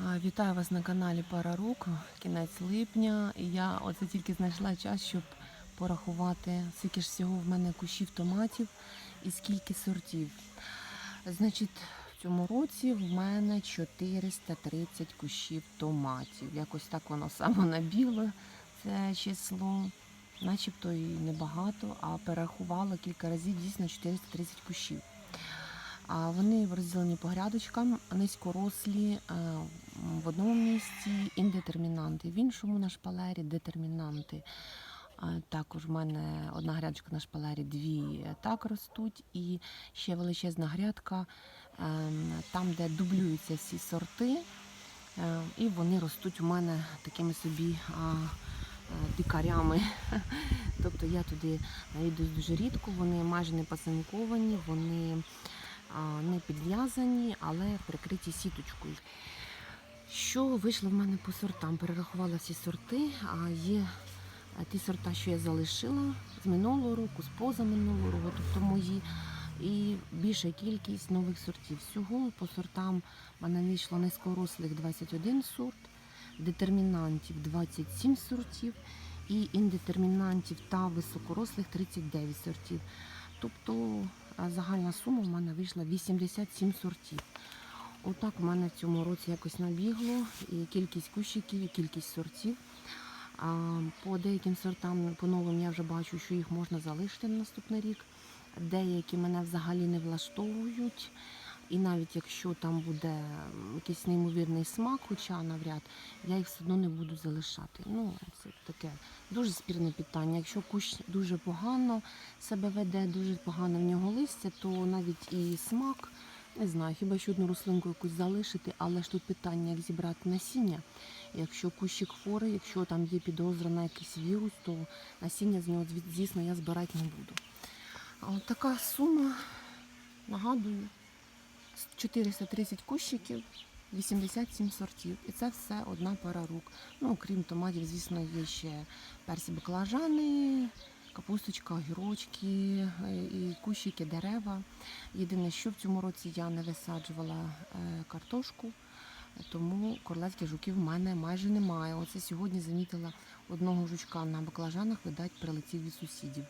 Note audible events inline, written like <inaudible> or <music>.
Вітаю вас на каналі Пара Рук, кінець липня. Я оце тільки знайшла час, щоб порахувати, скільки ж всього в мене кущів томатів і скільки сортів. Значить, в цьому році в мене 430 кущів томатів. Якось так воно саме набігло це число. Начебто і небагато, а перерахувала кілька разів дійсно 430 кущів. А Вони розділені по грядочкам, низькорослі е, в одному місці індетермінанти, в іншому на шпалері детермінанти. Також в мене одна грядочка на шпалері, дві так ростуть, і ще величезна грядка, ем, там, де дублюються всі сорти, е, і вони ростуть у мене такими собі е, дикарями. <laughs> Тобто я туди навідуюсь дуже рідко, вони майже не пасинковані, вони не підв'язані, але прикриті сіточкою. Що вийшло в мене по сортам? Перерахувала всі сорти, а є е, ті сорта, що я залишила з минулого року, з позаминулого року, тобто мої. І більша кількість нових сортів. Всього по сортам в мене вийшло низькорослих 21 сорт, детермінантів 27 сортів і індетермінантів та високорослих 39 сортів. Тобто загальна сума в мене вийшла 87 сортів. Отак у мене в цьому році якось набігло і кількість кущиків, і кількість сортів. По деяким сортам по новим я вже бачу, що їх можна залишити на наступний рік. Деякі мене взагалі не влаштовують. І навіть якщо там буде якийсь неймовірний смак, хоча навряд, я їх все одно не буду залишати. Ну, це таке дуже спірне питання. Якщо кущ дуже погано себе веде, дуже погано в нього листя, то навіть і смак, не знаю, хіба що одну рослинку якусь залишити, але ж тут питання, як зібрати насіння. Якщо кущик хворий, якщо там є підозра на якийсь вірус, то насіння з нього, звісно, я збирати не буду. От така сума, нагадую, 430 кущиків, 87 сортів. І це все одна пара рук. Ну, окрім томатів, звісно, є ще персі баклажани, капусточка, огірочки, е, і кущики, дерева. Єдине, що в цьому році я не висаджувала е, картошку, тому королевських жуків в мене майже немає. Оце сьогодні замітила одного жучка на баклажанах, видать, прилетів від сусідів.